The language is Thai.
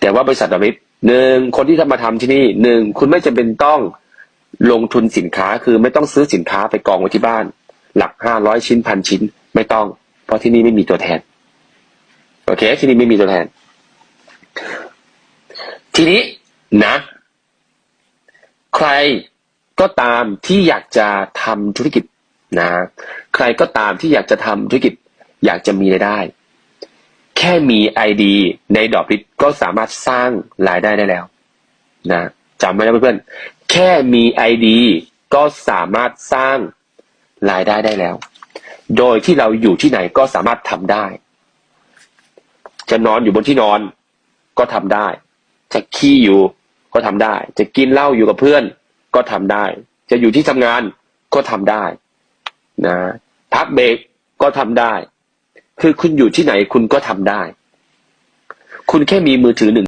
แต่ว่าบริษัทเราไม่หนึ่งคนที่จะมาทำที่นี่หนึ่งคุณไม่จำเป็นต้องลงทุนสินค้าคือไม่ต้องซื้อสินค้าไปกองไว้ที่บ้าน หลักห้าร้อยชิ้นพันชิ้น ไม่ต้อง เพราะที่นี่ไม่มีตัวแทน โอเค ที่นี่ไม่มีตัวแทน ทีนี้นะ ใครก็ตามที่อยากจะทำธุรกิจนะ ใครก็ตามที่อยากจะทำธุรกิจ อยากจะมีรายได้ แค่มีไอดีในดอกพิษก็สามารถสร้างรายได้ได้แล้วนะจำไว้นะเพื่อนๆ แค่มีไอดีก็สามารถสร้างรายได้ได้แล้ว โดยที่เราอยู่ที่ไหนก็สามารถทำได้ จะนอนอยู่บนที่นอนก็ทำได้ จะขี้อยู่ก็ทำได้ จะกินเหล้าอยู่กับเพื่อนก็ทำได้ จะอยู่ที่ทำงานก็ทำได้นะพักเบรกก็ทำได้ คือคุณอยู่ที่ไหนคุณก็ทำได้ คุณแค่มีมือถือหนึ่ง